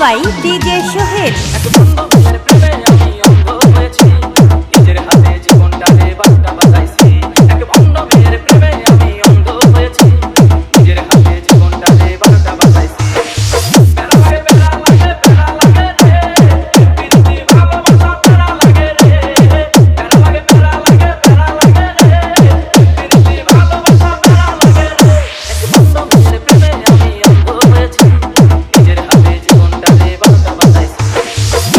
vậy đi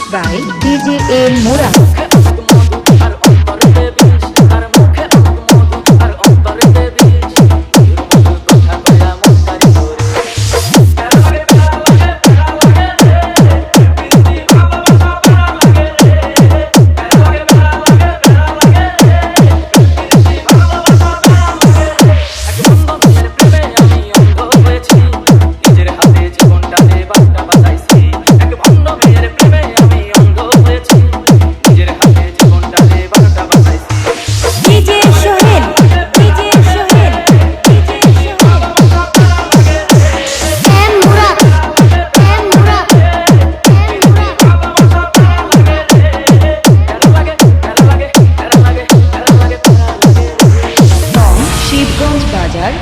remix by DJ M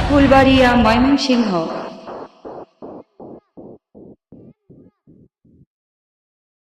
Phulbaria Mymensingh.